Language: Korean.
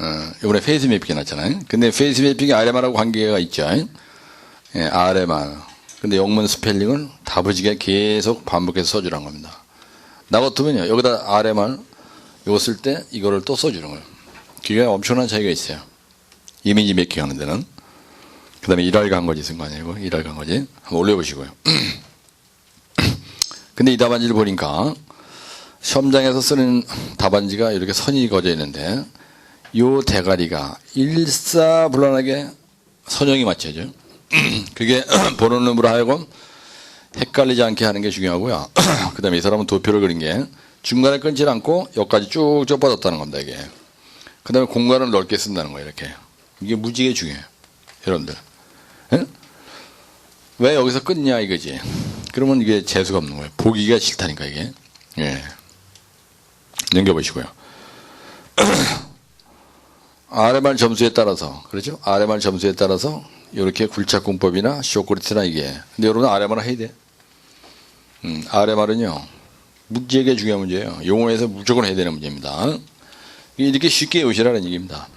어, 이번에 페이스 매핑이 났잖아요. 근데 페이스 매핑이 RMR하고 관계가 있죠. 예, RMR. 근데 영문 스펠링을 다부지게 계속 반복해서 써주라는 겁니다. 나 같으면요, 여기다 RMR, 이거 쓸 때 이거를 또 써주는 거예요. 그게 엄청난 차이가 있어요. 이미지 매킹 하는 데는. 그 다음에 일할 간거지 쓴 거 아니고, 일할 간거지. 한번 올려보시고요. 근데 이 답안지를 보니까 시험장에서 쓰는 답안지가 이렇게 선이 그어져 있는데 요 대가리가 일사불란하게 선형이 맞춰져. 그게 보는 놈으로 하여금 헷갈리지 않게 하는 게 중요하고요. 그 다음에 이 사람은 도표를 그린 게 중간에 끊지 않고 여기까지 쭉쭉 뻗었다는 겁니다, 이게. 그 다음에 공간을 넓게 쓴다는 거예요, 이렇게. 이게 무지개 중요해요. 여러분들. 예? 왜 여기서 끊냐 이거지. 그러면 이게 재수가 없는 거예요. 보기가 싫다니까, 이게. 예. 넘겨보시고요. RMR 점수에 따라서 그렇죠? RMR 점수에 따라서 이렇게 굴착공법이나 쇼크리트나 이게 근데 여러분 RMR 해야 돼. 음, RMR은요 무지하게 중요한 문제예요. 용어에서 무조건 해야 되는 문제입니다. 이렇게 쉽게 오시라는 얘기입니다.